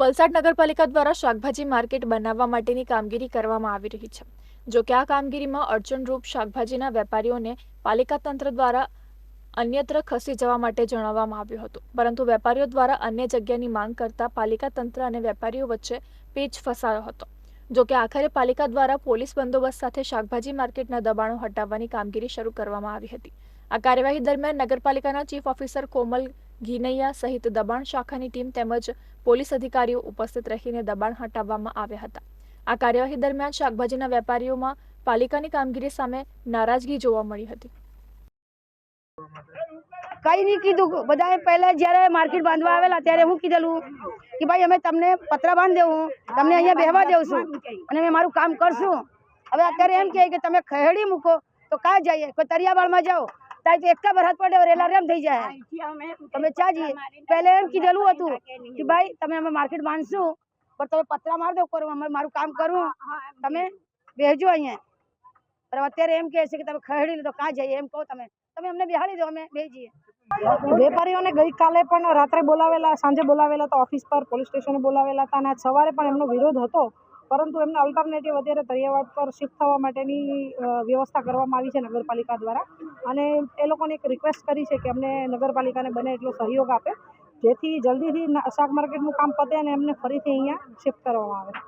વલસાડ નગરપાલિકા દ્વારા શાકભાજી માર્કેટ બનાવવા માટેની કામગીરી કરવામાં આવી રહી છે. જો કે આ કામગીરીમાં અડચણરૂપ શાકભાજીના વેપારીઓને પાલિકા તંત્ર દ્વારા અન્યત્ર ખસી જવા માટે જણાવવામાં આવ્યું હતું. પરંતુ વેપારીઓ દ્વારા અન્ય જગ્યાની માંગ કરતા પાલિકા તંત્ર અને વેપારીઓ વચ્ચે પેચ ફસાયો હતો. જોકે આખરે પાલિકા દ્વારા પોલીસ બંદોબસ્ત સાથે શાકભાજી માર્કેટના દબાણો હટાવવાની કામગીરી શરૂ કરવામાં આવી હતી. આ કાર્યવાહી દરમિયાન નગરપાલિકાના ચીફ ઓફિસર કોમલ ઘીનૈયા સહિત દબાણ શાખાની ટીમ તેમજ પોલીસ અધિકારીઓ ઉપસ્થિત રહીને દબાણ હટાવવામાં આવ્યા હતા. આ કાર્યવાહી દરમિયાન શાકભાજીના વેપારીઓમાં પાલિકાની કામગીરી સામે નારાજગી જોવા મળી હતી. કઈ નહીં કીધું. બધાએ પહેલા જ્યારે માર્કેટ બાંધવા આવેલા ત્યારે હું કીધેલું કે ભાઈ અમે તમને પતરા બાંધી દેવું. તમને અહીંયા બેહવા દેવું અને અમે મારું કામ કરશું. હવે અત્યારે એમ કહે કે તમે ખહેડી મૂકો, તો કાં જઈએ? કોઈ તરિયાવાળમાં જાઓ. ત્યાં તો એકતા ભરાત પડે રેલા રેમ થઈ જાય. તમે ચા જઈએ. પહેલે એમ કીધેલું હતું કે ભાઈ, તમે અમે માર્કેટ બાંધશું, પણ તમે પતરા માર દો, કરો. અમે મારું કામ કરું. તમે બેહજો અહીંયા. પણ અત્યારે એમ કહે છે કે તમે ખહેડી લો તો કાં જઈએ? એમ કહો તમે. તમે અમને બેહાડી દો, અમે બે જઈએ. વેપારીઓને ગઈકાલે પણ રાત્રે બોલાવેલા, સાંજે બોલાવેલા હતા ઓફિસ પર, પોલીસ સ્ટેશને બોલાવેલા હતા અને સવારે પણ એમનો વિરોધ હતો. પરંતુ એમને અલ્ટરનેટિવ અત્યારે તરિયાવાડ પર શિફ્ટ થવા માટેની વ્યવસ્થા કરવામાં આવી છે નગરપાલિકા દ્વારા. અને એ લોકોને એક રિક્વેસ્ટ કરી છે કે અમને નગરપાલિકાને બને એટલો સહયોગ આપે, જેથી જલ્દીથી શાક માર્કેટનું કામ પતે અને એમને ફરીથી અહીંયા શિફ્ટ કરવામાં આવે.